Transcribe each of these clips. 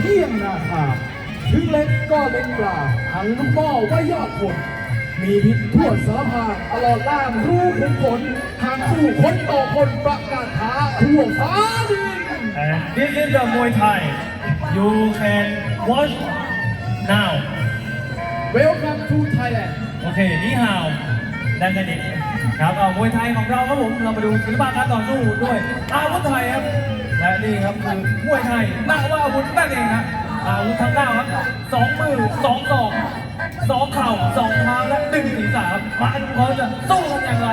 เลี่ยงนาคาถึงเล็กก็เล็กปลาหังลูกหม้อไว้ยอดคนมีพิษทั่วสารพางตลอดล่างรู้ขุมขนทางสู้คนต่อคนประกาศท้าทั่วฟ้าดิน And this is the Muay Thai. You can watch now. Welcome to Thailand โอเค นี่ฮาวดันกันดิครับเอามวยไทยของเราครับผม เรามาดูศิลปะการต่อสู้ด้วยอาวุธไทยครับ และนี่ครับคือมวยไทยนักว่าอาวุธนั่นเองครับอาวุธทั้งเก้าครับสองมือสองศอกสองเข่าสองเท้าและหนึ่งศีรษะมาดูเขาจะสู้กันอย่างไร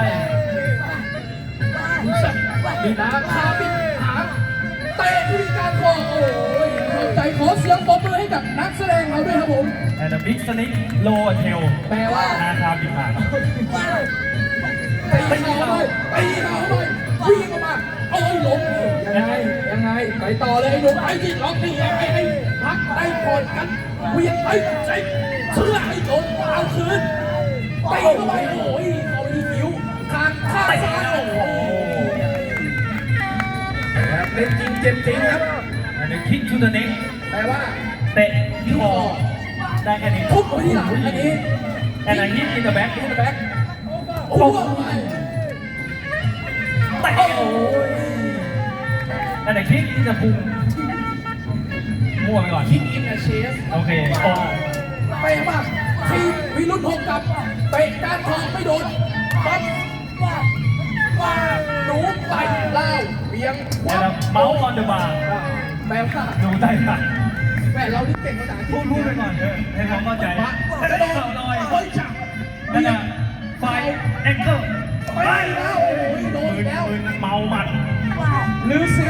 มีนาคาบินหางเตะด้วยการคอโอ้ยข้าใจขอเสียงปรบมือให้กับนักแสดงเราด้วยครับผม and the big snake low tail แปลว่านาคาบินหางตีเขาไปตีเขาไปวิ่งออกมา อ้ยล้มยังไงยังไงไปต่อเลยไอ้หนุ่มไอ้ที่ล็อกนี่ไงไอ้ไอ้พักได้ก่อนกันเวียนไปใส่เสื้อไอ้โดนเอาคืนตีเข้าไปโอ้ยเขาที่คิ้วทางข้างซ้ายโอ้โหแบบเล่นจริงเจ็บจริงครับ and the kick to the neck แปลว่าเตะที่คอได้แค่นี้ทุบไปที่หลังอันนี้ and a hit in the back ที่แบ็คโอ้โหเตะโอ้ย and a kick in the พุงมั่วไปก่อนคิกอินเชสโอเคโอ้เตะมากทีมวิรุณหกกับเตะการทองไม่โดนปั๊บว่าหนูไต่เล่าเบียงคแล้วัวบเมาส์ออนเดอะบาร์แปลว่าดูได้ค่ะแม่เรานี่เก่งภาษาอังกฤพูษดพูดไปก่อนเถอะให้เขาเข้าใจปะแต่กระได้โดดข่าวลอยเฮ้ยจับนั่นเบียน่ะงไฟแองเกิลไปแล้วโอ้ยโดนมือีนกแล้วมืนเมาหมัด ลือสี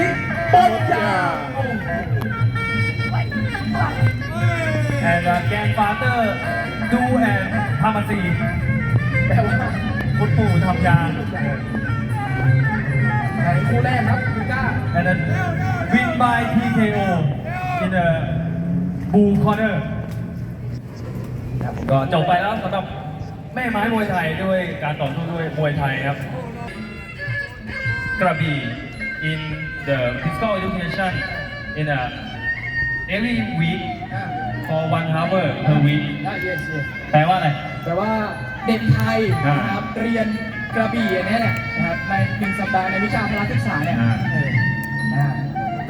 ปนยาโอ้โหแอนด์แกนฟาเตอร์ ดูแอนพามาซีแปลว่าคุณปู่ทำยาไหนคู่แรกครับคุณก้า and then win by TKO in the bull corner ก็จบไปแล้วสำหรับแม่ไม้มวยไทยด้วยการต่อสู้ด้วยมวยไทยครับ กระบี่ in the physical education in a every week อ่า for one hour per week ได้เย็นเย็นแปลว่าอะไรแปลว่าเด็กไทยนะครับเรียนกระบี่อันเนี้ยเนี่ยนะครับในหนึ่งสัปดาห์ในวิชาพละศึกษาเนี่ยอ่า เอออ่า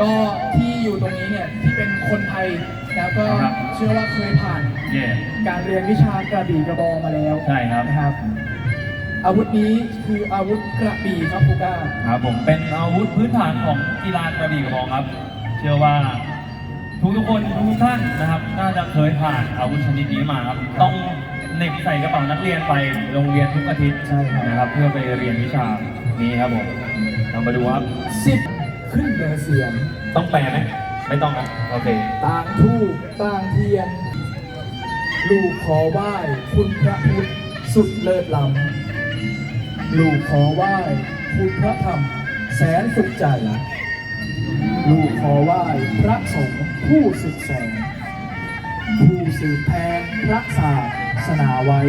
ก็ที่อยู่ตรงนี้เนี่ยที่เป็นคนไทยแล้วก็ครับเชื่อว่าเคยผ่านเย่การเรียนวิชากระบี่กระบองมาแล้วใช่ครับ นะครับ อาวุธนี้คืออาวุธกระบี่ครับคูก้า ครับผมเป็นอาวุธพื้นฐานของกีฬากระบี่กระบองครับ เชื่อว่าทุกทุกๆคนทุกๆท่านนะครับน่าจะเคยผ่านอาวุธชนิดนี้มาครับต้องเหน็บใส่กระเป๋านักเรียนไปโรงเรียนทุกอาทิตย์ใช่ครับ นะครับ เพื่อไปเรียนวิชานี้ครับผมเรามาดูครับ สิบขึ้นเรือเสียง ต้องแปลไหมไม่ต้องนะโอเค ต่างทูปต่างเทียน ลูกขอไหว้คุณพระพุทธสุดเลิศล้ำ ลูกขอไหว้คุณพระธรรม แสนสุขใจ ลูกขอไหว้พระสงฆ์ผู้สุดแสน ผู้สืบแทนพระศาสนาไว้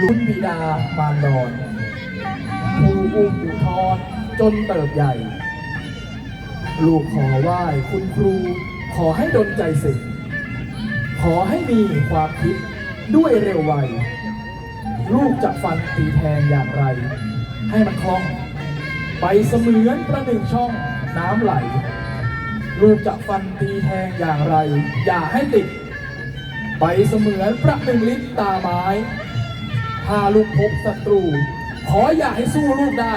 ลุ้นบิดามารดอนผู้อุ้มอุทธรจนเติบใหญ่ ลูกขอไหว้คุณครู ขอให้ดลใจสิทธิ์ขอให้มีความคิดด้วยเร็วไว ลูกจะฟันตีแทงอย่างไร ให้มันคล่อง ไปเสมือนประหนึ่งช่องน้ำไหล ลูกจะฟันตีแทงอย่างไร อย่าให้ติด ไปเสมือนประหนึ่งลิ้นตาไม้ถ้าลูกพบศัตรู ขออย่าให้สู้ลูกได้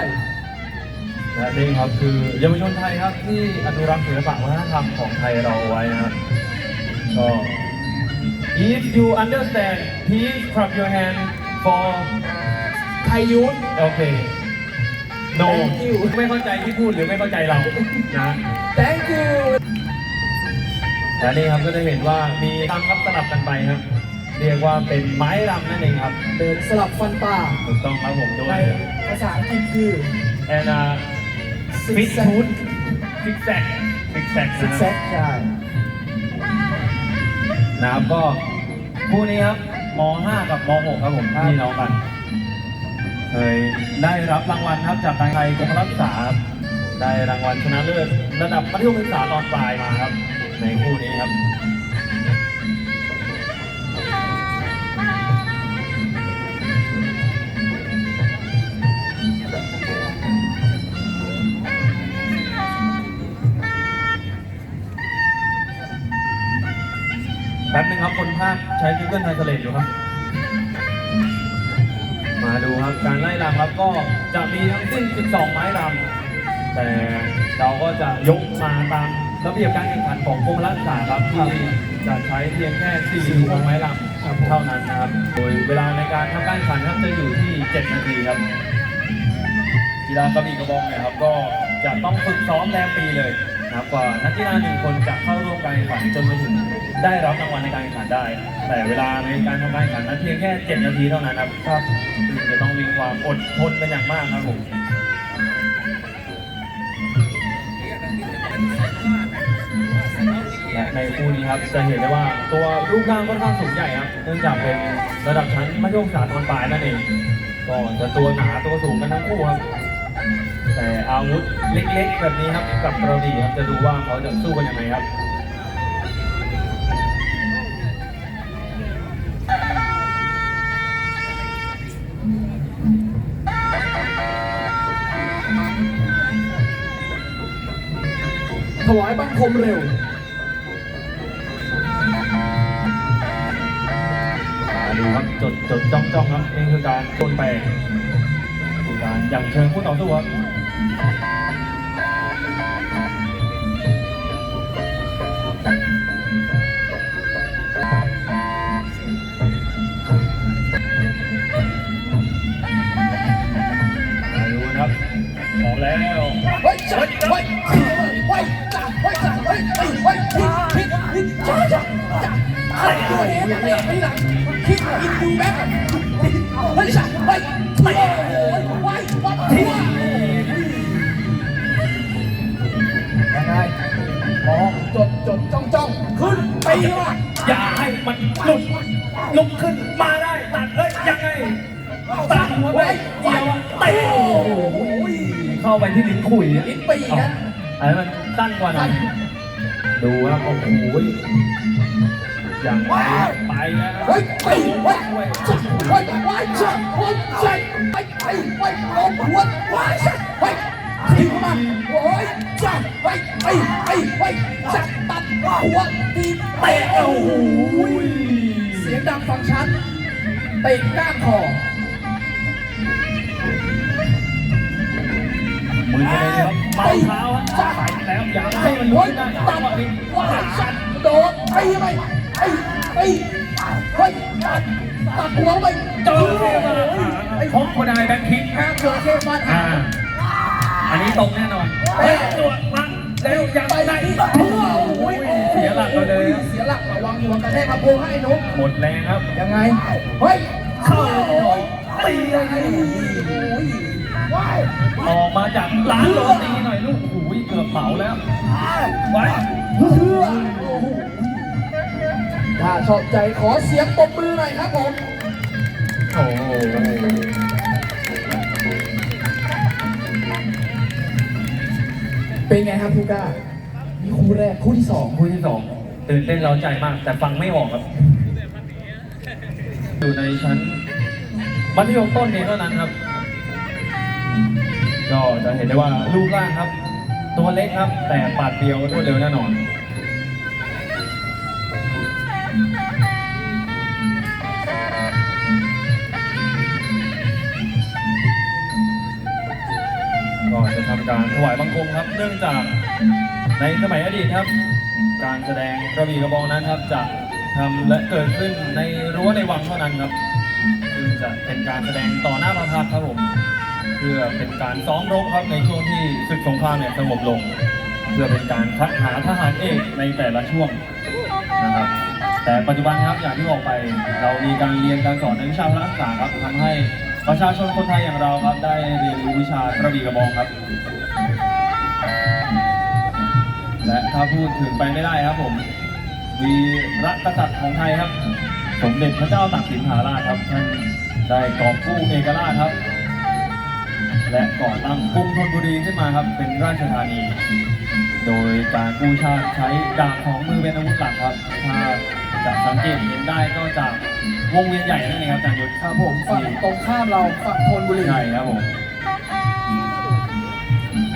และนี่ครับคือเยาวชนไทยครับที่อนุรักษ์ศิลปะวัฒนธรรมของไทยเราเอาไว้นะครับก็ if you understand please clap your hand for ไทยยุทธโอเค no Thank you ไม่เข้าใจที่พูดหรือไม่เข้าใจเรานะ thank you และนี่ครับก็จะเห็นว่ามีตามครับสลับกันไปครับ เรียกว่าเป็นไม้รำนั่นเองครับ เดินสลับฟันป่าถูกต้องครับผมโดในย ภาษาอังกฤษคือแอนนาฟิต Zigzag ฟูดฟิกแซกฟิกแซกซิกนะคแซรับกใช่ นะครับก็คู่นี้ครับ ม .5 กับม .6 ครับผมพี่น้องกันเคยได้รับรางวัลครับจากทางไทยกรมรักษาได้รางวัลชนะเลิศระดับมัธยมศึกษาตอนปลายมาครับ ในคู่นี้ครับ ใช้ Google Translate อยู่ครับ มาดูครับการไล่รำครับก็จะมีทั้งสิ้น 12 ไม้รำแต่เราก็จะยกมาตามระเบียบการแข่งขันของกรมรักษาครับที่จะใช้เพียงแค่4หรือ6ไม้รำเท่านั้นนะครับ โดยเวลาในการทำการแข่งขันครับจะอยู่ที่ 7 นาทีครับกีฬากระบี่กระบองเนี่ยครับก็จะต้องฝึกซ้อมแรมปีเลยนะครับกว่านักกีฬาหนึ่งคนจะเข้าร่วมการแข่งขันจนมาถึง ได้รับรางวัลในการแข่งขันได้ แต่เวลาในการทำการแข่งขันนั้นเพียงแค่7นาทีเท่านั้นครับครับซึ่งจะต้องมีความอดทนเป็นอย่างมากครับผมและในคู่นี้ครับจะเห็นได้ว่าตัวรูปร่างค่อนข้างสูงใหญ่ครับเนื่องจากเป็นระดับชั้นมัธยมศึกษาตอนปลายนั่นเองก็จะตัวหนาตัวสูงกันทั้งคู่ครับแต่อาวุธเล็กๆ แบบนี้ครับกับกระบี่ครับจะดูว่าเขาจะสู้กันยังไงครับ คมเร็วมาดูครับจดจดจ้องจ้องครับนี่คือการโดนแปลงคือการอย่างเชิงคู่ต่อสู้ครับมาดูนะครับออกแล้วเฮ้ยจัดเฮ้ยเฮ้ย ดเฮ้ยตัวเองไงไม่หลังคิดอินดูแบ็คเฮ้ยจัดเฮ้ยโอ้โหไว้วัดทั่วยังไงมองจดจดจ้องจ้องขึ้นไปว่ะอย่าให้มันลุดลุกขึ้นมาได้ตัดเอ้ยยังไงตัดหัวไปเกี่ยวเตะเข้าไปที่ลิ้นขุยลิ้นปี่นะอันนั้นมันสั้นกว่าน่อยดูครับโอ้โห ย่างไปไปแล้วเฮ้ยไปจัดเฮ้ยไว้จัดเฮ้ยจัดไปไปไปลงหัวไว้จัดเฮ้ยทิ้งมาโอ้ยจัดไปไปไปไปจัดตัดหัวตีเตะโอ้โหเสียงดังฟังชัดเตะก้านคอมือไปเลยครับเมาเท้าครับไปแล้วอย่าให้มันลุเฮ้กได้ตัดงหวะนี้ว่าจัดโดนไปไป ไปไปเฮ้ยตัดตัดหัวไปเจอเทมาพบคนได้แบ็คคิกห้เจอเทพมาอ่า อันนี้ตรงแน่นอนเฮ้ยตรวจมาเร็วยังไปได้ที่ทั่วโอ้ยเสียหลักไปเลยเสียหลักระวังหัวกระแทกกระโปรงให้นุ๊กหมดแรงครับ ยังไง เฮ้ยเข้าตีเลยโอ้ยวายออกมาจากร้านโรตีหน่อยลูกหูยเกือบเหมาแล้ว ไว้เพื่อโอ้โห ถ้าชอบใจขอเสียงปรบมือหน่อยครับผม โอ้โหเป็นไงครับผู้กล้านี่คู่แรกคู่ที่สองคู่ที่สองตื่นเต้นเร้าใจมาก แต่ฟังไม่ออกครับ อยู่ในชั้นมัธยมต้นเองเท่านั้นครับ ก็จะเห็นได้ว่ารูปร่างครับ ตัวเล็กครับ แต่ปาดเดียวรวดเร็วแน่นอน การถวายบังคมครับ เนื่องจากในสมัยอดีตครับ การแสดงกระบี่กระบองนั้นครับจะทำและเกิดขึ้นในรั้วในวังเท่านั้นครับซึ่งจะเป็นการแสดงต่อหน้าพระพักตร์ครับผมเพื่อเป็นการซ้อมรบครับในช่วงที่ศึกสงครามเนี่ยสงบลง เพื่อเป็นการคัดหาทหารเอกในแต่ละช่วงนะครับ แต่ปัจจุบันครับอย่างที่บอกไป เรามีการเรียนการสอนในวิชาพละศึกษาครับทำให้ ประชาชนคนไทยอย่างเราครับได้เรียนรู้วิชากระบี่กระบองครับ และถ้าพูดถึงไปไม่ได้ครับผมวีรกษัตริย์ของไทยครับ สมเด็จพระเจ้าตากสินมหาราชครับท่านได้กอบกู้เอกราชครับ และก่อตั้งกรุงธนบุรีขึ้นมาครับ เป็นราชธานี โดยการกู้ชาติใช้ดาบของมือเป็นอาวุธหลักครับถ้าจะสังเกตเห็นได้ก็จาก วงเวียนใหญ่นั่นเองครับอาจารย์ยุทธครับผมฝั่งตรงข้ามเราฝั่งธนบุรีใช่ครับผม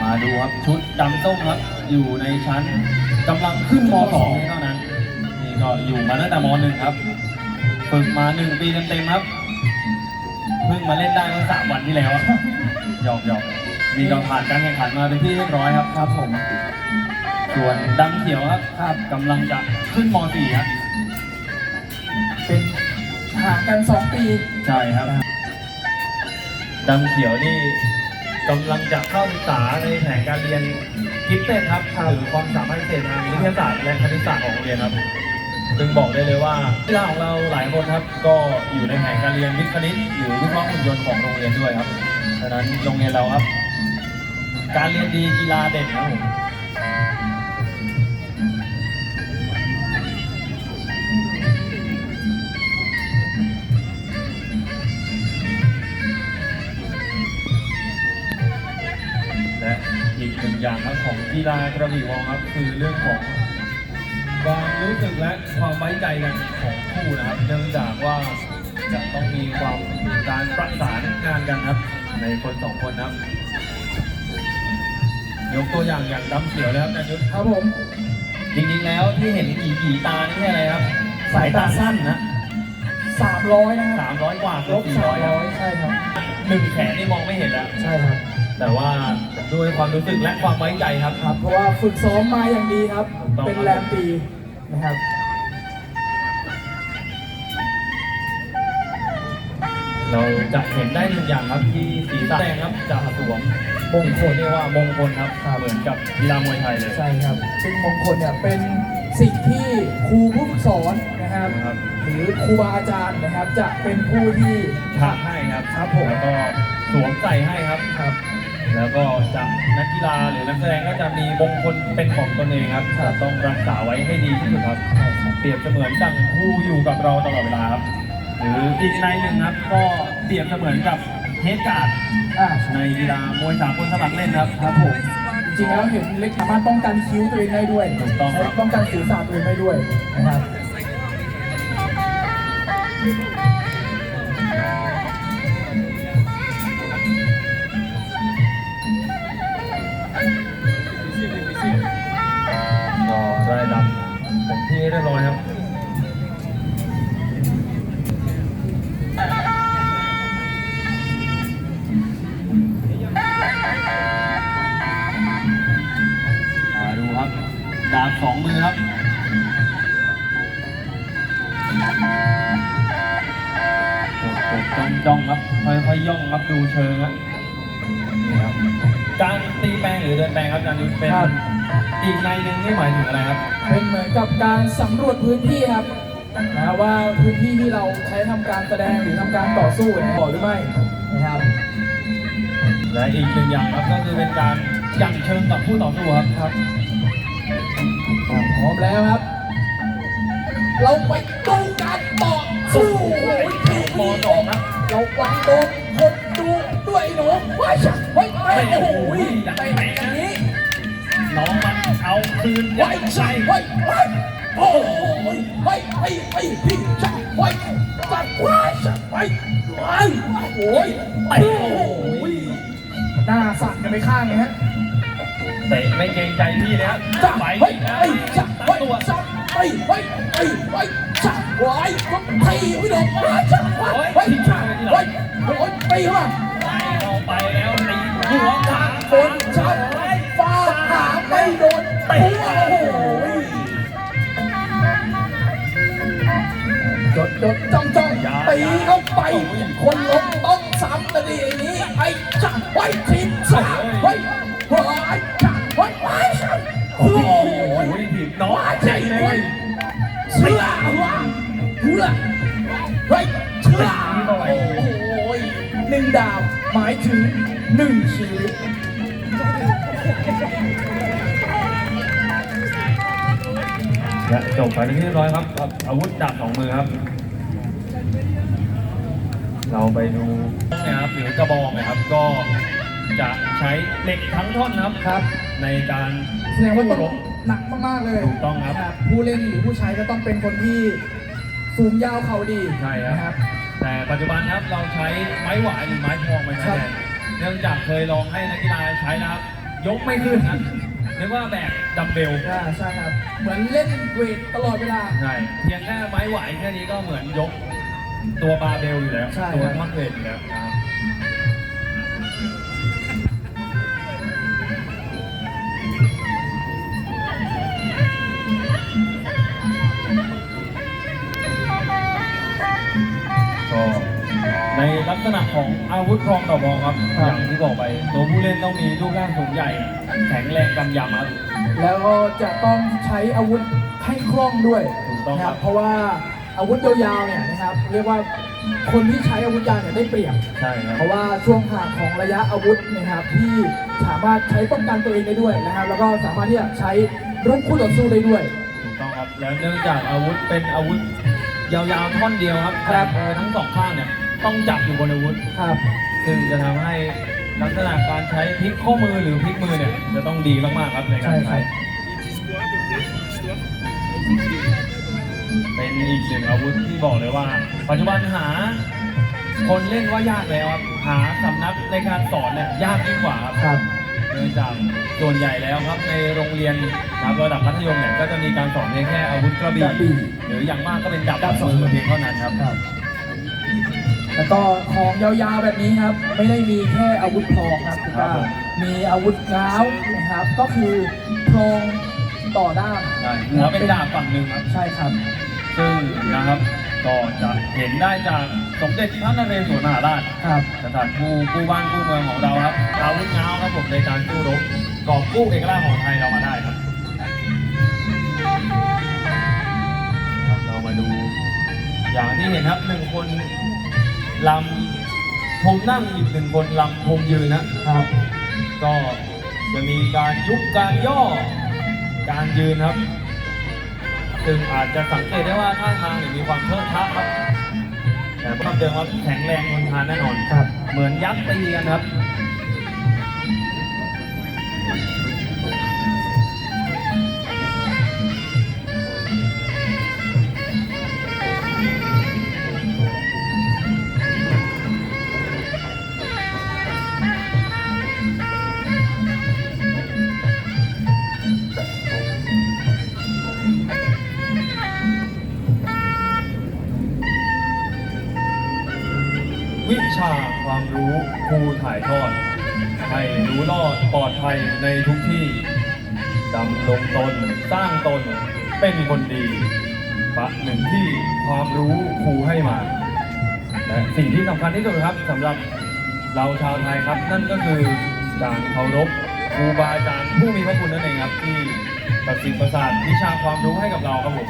มาดูครับชุดดำส้มครับ อยู่ในชั้นกำลังขึ้นม .2 เท่านั้น นี่ก็อยู่มาตั้งแต่ม .1 ครับฝึกมาหนึ่งปีเต็มๆครับเพิ่งมาเล่นได้เมื่อสามวันที่แล้วอะหยอกหยอกมีก็ผ่านการแข่งขันมาเป็นที่เรียบร้อยครับครับผมส่วนดำเขียวครับครับกำลังจะขึ้นม .4 ครับเป็น ห่างกันสองปี ใช่ครับดำเขียวนี่กำลังจะเข้าศึกษาในแผนการเรียนกิฟเต็ดครับหรือความสามารถพิเศษทางวิทยาศาสตร์และคณิตศาสตร์ของโรงเรียนครับซึ่งบอกได้เลยว่ากีฬาของเราหลายคนครับก็อยู่ในแผนการเรียนวิทย์คณิตหรือวิเคราะห์หุ่นยนต์ของโรงเรียนด้วยครับดังนั้นโรงเรียนเราครับ การเรียนดีกีฬาเด่นครับผม กีฬากระบี่วองครับคือเรื่องของความรู้สึกและความไว้ใจกันของคู่นะครับเนื่องจากว่าจะต้องมีความการประสานงานกันครับ ในคนสองคนครับยกตัวอย่างอย่างดำเขียวแล้วนะยุทธครับผมจริงๆแล้วที่เห็นอีกีตานี่ใช่อะไรครับ สายตาสั้นนะสามร้อยนะครับสามร้อยกว่าลเกือบบสี่สาร้มอยร้อยใช่ครับหนึ่งแขนนี่มองไม่เห็นแล้วใช่ครับ แต่ว่า ด้วยความรู้สึกและความไว้ใจครับ ครับ เพราะว่าฝึกซ้อมมาอย่างดีครับ ถูกต้อง เป็นแรมปีนะครับ เราจะเห็นได้หนึ่งอย่างครับที่สีตาแดงครับจะสวมมงคลเรียกว่ามงคลครับครับ เหมือนกับกีฬามวยไทยเลยใช่ครับ ซึ่งมงคลเนี่ยเป็นสิ่งที่ครูผู้ฝึกสอนนะครับ นะครับหรือครูบาอาจารย์นะครับ จะเป็นผู้ที่ ถักให้ครับครับผม แล้วก็สวมใส่ให้ครับ ครับ แล้วก็จะนักกีฬาหรือนักแสดงก็จะมีมงคลเป็นของตนเองครับจะต้องรักษาไว้ให้ดีที่สุดครับใช่ครับเปรียบเสมือนดังครูอยู่กับเราตลอดเวลาครับหรืออีกในหนึ่งครับก็เปรียบเสมือนกับเฮดการ์ดอ่าในกีฬามวยสากลสมัครเล่นครับครับผมจริงๆแล้วเห็นเล็กสามารถป้องกันคิ้วตัวเองได้ด้วยถูกต้องครับและป้องกันศีรษะตัวเองได้ด้วยนะครับำเป็นที่เรียบร้อยครับมาดูครับ ดาบสองมือครับจดจ้องจ้องครับค่อยๆย่องครับดูเชิงครับ รือเดินแปลงครับอาจารย์ยุทธเป็นครับ อีกในหนึ่งนี่หมายถึงอะไรครับ เป็นเหมือนกับการสำรวจพื้นที่ครับนะว่าพื้นที่ที่เราใช้ทำการแสดงหรือทำการต่อสู้เนี่ยเหมาะหรือไม่นะครับ และอีกหนึ่งอย่างครับก็คือเป็นการยั่งเชิงกับผู้ต่อสู้ครับครับพร้อมแล้วครับ เราไปดูการต่อสู้โอ้ยมอสองครับ เราวังโดนคน ดูด้วยหนูว้ายชักเฮ้ยเฮ้ยโอ้โหไปไหนอย่างนี้น้องมันเอาคืนว้ายชักเฮ้ยเฮ้ยโอ้โหเฮ้ยเฮ้ยเฮ้ยพี่ชักเฮ้ยจัดว้ายชักเฮ้ยเฮ้ยโอ้ยไปโอ้โหหน้าสั่นกันไปข้างเลยฮะเตะไม่เกรงใจพี่เลยครับจับไปเฮ้ยนะเฮ้ยจับตั้เฮ้งยตัวจับเฮ้ยเฮ้ยเฮ้ยเฮ้ยจับไว้ก็ตีไม่โดนเฮ้ยจับเฮ้ยเฮ้ยจับเฮ้ยโอ้ยตีเข้ามาไล่เข้า ไปแล้วตีหัวขาโดนจับฟาดหาไม่โดนตีโอ้โหจดจดจ้องจ้องตีเข้าไป คนล้มต้องซ้ำนะดิไอ้นี้ไอ้จับไว้ทีมสามเฮ้ยเฮ้ยจับเฮ้ไอ้จับโอ้โอ้โหโหถีบน้องใจเลยเชื่อว่าเชื่อเฮ้ยเชื่อโอ้ยหนึ่งดาว หมายถึงหนึ่งชีวิตและจบไปเป็นที่เรียบร้อยครับกับอาวุธดาบสองมือครับ เราไปดูนะครับหรือกระบองนะครับ ก็จะใช้เหล็กทั้งท่อนนะครับครับ ในการแสดงว่าต้องรบ หนักมากๆเลยถูกต้องครับนะผู้เล่นหรือผู้ใช้ก็ต้องเป็นคนที่สูงยาวเขาดีใช่นะคครัรับบ แต่ปัจจุบันนะครับเราใช้ไม้หวายหรือไม้พองไปแทครับนเนื่องจากเคยลองให้นักกีฬาใช้นะครับ ยกไม่ขึ้นนะนึกว่าแบกดัมเบลอ่าใช่ครับ เหมือนเล่นเวทตลอดเวลา ใช่เพียงแค่ไม้หวายแค่นี้ก็เหมือนยกตัวบาร์เบลอยู่แล้ว ใช่ตัวครับท่อนเวทอยู่แล้ว ของอาวุธรองต่อบอลครับครับ อย่างที่บอกไป ตัวผู้เล่นต้องมีรูปร่างสูงใหญ่ แข็งแรงกำยำครับ แล้วก็จะต้องใช้อาวุธให้คล่องด้วยถูกต้องนะครับเพราะว่าอาวุธยาวๆเนี่ยนะครับเรียกว่าคนที่ใช้อาวุธยาวเนี่ยได้เปรียบ ใช่ครับ เพราะว่าช่วงห่างของระยะอาวุธนะครับที่สามารถใช้ป้องกันตัวเองได้ด้วยนะครับ แล้วก็สามารถที่จะใช้รุกคู่ต่อสู้ได้ด้วย ถูกต้องครับแล้วเนื่องจากอาวุธเป็นอาวุธยาวๆท่อนเดียวครับครับ แต่มือทั้งสองข้างเนี่ย ต้องจับอยู่บนอาวุธครับซึ่งจะทำให้ลักษณะการใช้พลิกข้อมือหรือพลิกมือเนี่ยจะต้องดีมากๆครับในการใช่ครัใช้บเป็นอีกหนึ่งอาวุธที่บอกเลยว่า ปัจจุบันหา คนเล่นว่ายากแล้วครับหาสำนักในการสอนเนี่ยยากยิ่งกว่าครับครับ เนื่องจากส่วนใหญ่แล้วครับในโรงเรียนนะครับระดับมัธยมเนี่ยก็จะมีการสอนเพียงแค่อาวุธกระบี่กระบี่ หรืออย่างมากก็เป็นดาบดาบสองมือเพียงเท่านั้นครับ ครับ แล้วก็ของยาวๆแบบนี้ครับ ไม่ได้มีแค่อาวุธพองครับคุณครัป้าบผม มีอาวุธง้าวนะครับ ก็คือพรองต่อด้ามใช่หัวเป็นดาบฝั่งหนึ่งครับ ใช่ครับ ซึ่งนะครับก็จะเห็นได้จากสมเด็จพระนเรศวรมหาราชครับ สถานผู้กู้บ้านกู้เมืองของเราครับอาวุธง้าวครับผมในการสู้รบกอบกู้เอกราชของไทยเรามาได้ครับครับเรามาดู อย่างที่เห็นครับหนึ่งคน ลำพรมนั่งอีกหนึ่งคนลำพรมยืนนะครับ ก็จะมีการยุบการย่อการยืนครับ ซึ่งอาจจะสังเกตได้ว่าท่าทางเนี่ยมีความเทิดทะครับ แต่ความเดิมว่าแข็งแรงทนทานแน่นอนครับ เหมือนยักษ์ตีกันครับ รู้ครูถ่ายทอด ให้รู้รอดปลอดภัยในทุกที่ดำลงตนสร้างตนเป็นคนดีปะหนึ่งที่ความรู้ครูให้มาและสิ่งที่สำคัญที่สุดครับสำหรับเราชาวไทยครับ นั่นก็คือการเคารพครูบาอาจารย์ผู้มีพระคุณนั่นเองครับที่ประสิทธิ์ประสาทวิชาความรู้ให้กับเราครับผม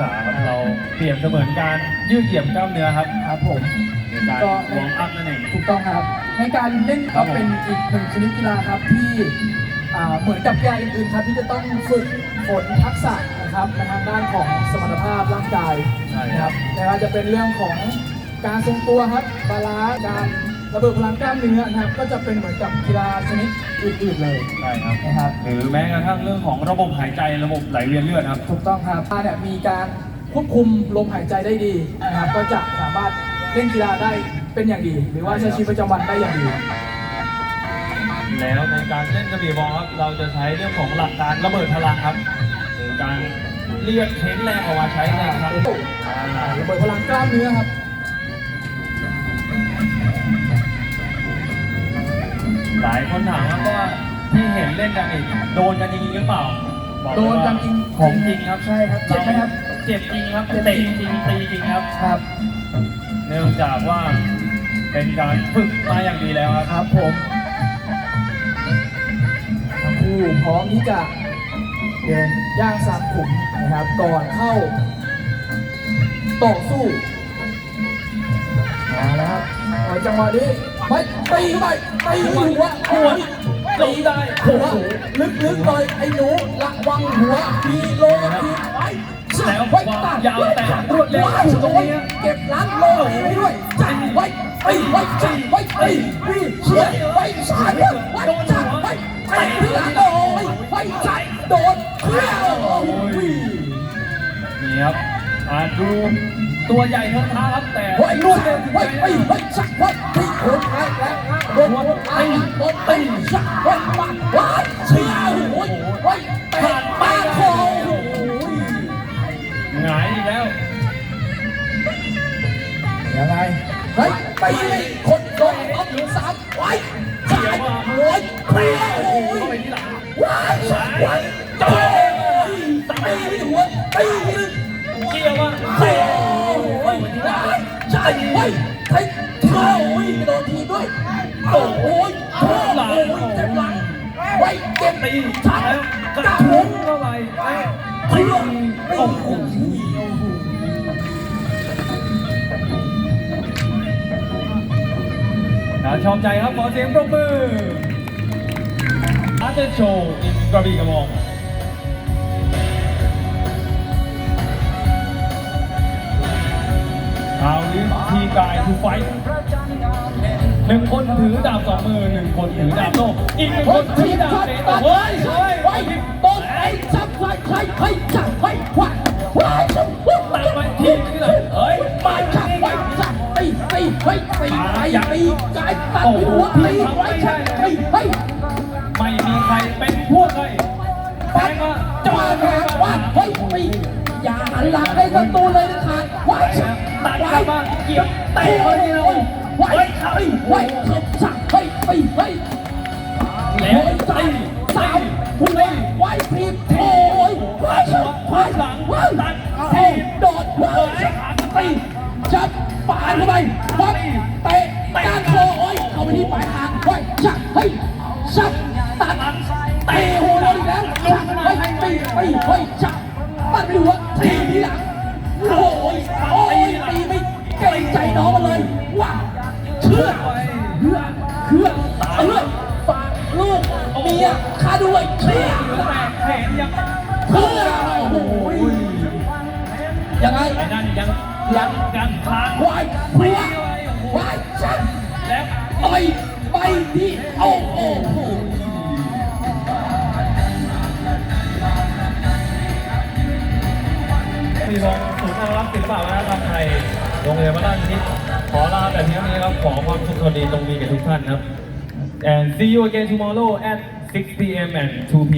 ษาครับเราเปรียบเสมือนการยืดเหยียดกล้ามเนื้อครับครับผม ในการก็ วอร์มอัพนั่นเอง ถูกต้องครับ ในการเล่นครัก็บผม เป็นอีกหนึ่งชนิดกีฬาครับที่อ่าเหมือนกับกีฬาอื่นๆครับที่จะต้องฝึกฝนทักษะนะครับในทางด้านของสมรรถภาพร่างกายใช่นะคครัรับบ ไม่ว่าจะเป็นเรื่องของการทรงตัวครับบาลานซ์การ ระเบิดพลังกล้ามเนื้อนะครับก็จะเป็นเหมือนกับกีฬาชนิดอื่นๆเลยใช่ครับ นะครับ หรือแม้กระทั่งเรื่องของระบบหายใจระบบไหลเวียนเลือดครับ ถูกต้องครับถ้าเนี่ยมีการควบคุมลมหายใจได้ดีนะครับก็จะสามารถเล่นกีฬาได้เป็นอย่างดี หรือว่าใช้ชีวิตประจำวันได้อย่างดี แล้วในการเล่นกระบี่บอลครับเราจะใช้เรื่องของหลักการระเบิดพลังครับหรือการเรียกเค้นแรงออกมาใช้ในครั้งอ่าระเบิดพลังกล้ามเนื้อครับายคนถามครับว่าที่เห็นเล่นกันอีกโดนกันจริงๆหรือเปล่าบอกเลยโดว่านกันจริงของจริงครับใช่ครับเจ็บไหมครับเจ็บจริงครับเจ็บเตะจริงตีจริงครับ ครับเนื่องจากว่าเป็นการฝึกมาอย่างดีแล้วครับครับผมทั้งคู่พร้อมที่จะเดินย่างสามขุมนะครับ ก่อนเข้า ต่อสู้มาแล้วครับเอาจังหวะนี้ไปตีเข้าไป ตีหัวหัวตีได้หัวลึกๆหน่อยไอ้หนูระวังหัวทีโลทีไปแล้วไว้ความยาวแต่รวดเร็วตรงนี้เก็บล้างโลทีไปด้วยจับไว้ตีไว้จับไว้ตีตีเฉียดไว้สายไว้ไว้จับไว้ตีที่หลังโอ้ยไว้จับโดนเคลี้ยวโอ้ยนี่ครับอาดู ตัวใหญ่เท่าเท้าครับแต่ไว้รรววดดเร็เร็ววจริงไว้ๆไว้ไว้จับไว้ตีโคนไว้แล้วโดนโดนตีโดนตีจับไว้มาไว้เฉียวโอ้ยไว้เตะปากคอโอ้ยหงายอีกแล้วยังไงเฮ้ยตีคนโดนล็อกสามไว้สายหัวเปรี้ยวโอ้เข้ายไปที่หลังว้ายว้ายโอ้ยตีที่หัวตีที่เกี่ยวมาโอ้ยว้ายใช่เฮ้ยเฮ้เท้าโอ้ยกระโดดทีด้วยโอ้ยโอ้โอ้ยเจ็บหลังไว้เก็บตีชัดแล้วกระทุ้งเข้าไปเพื่อโอ้โหน่าชอบใจครับขอเสียงปรบมืออาร์เตโชว์อินกระบี่กระบอกาวนี้ทีกายทูไฟหนึ่งคนถือดาบสองมือหนึ่งคนถือดาบโต้อีกหนึ่งคนถือดาบเตะเฮ้ยเฮ้ยไว้โดนไอ้จับไว้ใครใครจับไว้ไว้ไว้จับไว้ตัดไปทีนี่เลยเฮ้ยมาจับไว้จับตีตีไว้ตีไอ้ตีกายตัดหัวตีไกี่ยวเตะเขาเราไว้ไว้ไว้ขับจับไว้ไว้ไว้แล้วตีสามผู้เล่นไว้ทีมโอ้ยไว้ไว้หลังไว้ตัดเทโดดไว้ตีจับปาดเข้าไปวัดเตะก้านคอโอ้ยเข้าไปที่ปลายหางไว้จับเฮ้ยจับตัดเตะหัวเราอีกแล้วจับไว้ตีตีไว้จับตัดไปหัวที แต่เพียงนี้ครับ ขอความสุขสวัสดีตรงมีแก่ทุกท่านครับ and see you again tomorrow at 6 p.m. and 2 p.m.